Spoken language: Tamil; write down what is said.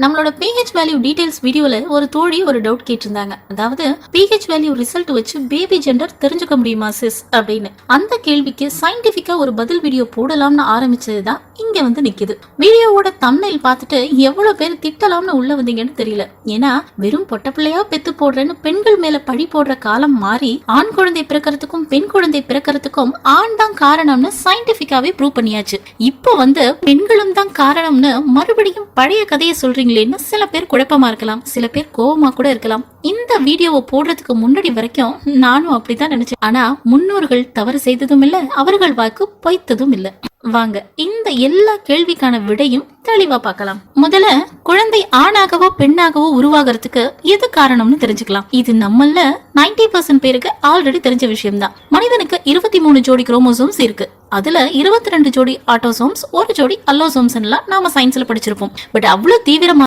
நம்மளோட பிஹெச் வேல்யூ டீடைல்ஸ் வீடியோல ஒரு தோழி ஒரு டவுட் கேட்டிருந்தாங்க. அதாவது பிஹெச் வேல்யூ ரிசல்ட் வச்சு பேபி ஜெண்டர் தெரிஞ்சுக்க முடியுமா சிஸ் அப்படின்னு. அந்த கேள்விக்கு சயின்டிபிக்கா ஒரு பதில் வீடியோ போடலாம்னு ஆரம்பிச்சதுதான் இங்க வந்து நிக்குது. வீடியோவோட தம்னைல் பார்த்துட்டு எவ்வளவு பேர் திட்டலாம்னு உள்ள வந்தீங்கன்னு தெரியல. ஏன்னா வெறும் பொட்ட பிள்ளையா பெத்து போடுறேன்னு பெண்கள் மேல பழி போடுற காலம் மாறி ஆண் குழந்தை பிறக்கிறதுக்கும் பெண் குழந்தை பிறக்கிறதுக்கும் ஆண் தான் காரணம்னு சயின்டிபிக்காவே ப்ரூவ் பண்ணியாச்சு. இப்போ வந்து பெண்களும் தான் காரணம்னு மறுபடியும் பழைய கதையை சொல்றீங்களேன்னு சில பேர் குழப்பமா இருக்கலாம். சில பேர் கோபமா கூட இருக்கலாம். இந்த வீடியோவை போடுறதுக்கு முன்னாடி வரைக்கும் நானும் அப்படிதான் நினைச்சேன். ஆனா முன்னோர்கள் தவறு செய்ததும் இல்ல அவர்கள் வாக்கு பொய்த்ததும் இல்ல. வாங்க இந்த எல்லா கேள்விக்கான விடையும் தெளிவா பார்க்கலாம். முதல்ல குழந்தை ஆணாகவோ பெண்ணாகவோ உருவாகிறதுக்கு எது காரணம்னு தெரிஞ்சுக்கலாம். இது நம்மள 90% பர்சன்ட் பேருக்கு ஆல்ரெடி தெரிஞ்ச விஷயம்தான். மனிதனுக்கு இருபத்தி மூணு ஜோடி குரோமோசோம்ஸ் இருக்கு. அதுல இருபத்தி ரெண்டு ஜோடி ஆட்டோசோம்ஸ் ஒரு ஜோடி அல்லோசோம்ஸ் எல்லாம் நாம சயின்ஸ்ல படிச்சிருப்போம். பட் அவ்வளவு தீவிரமா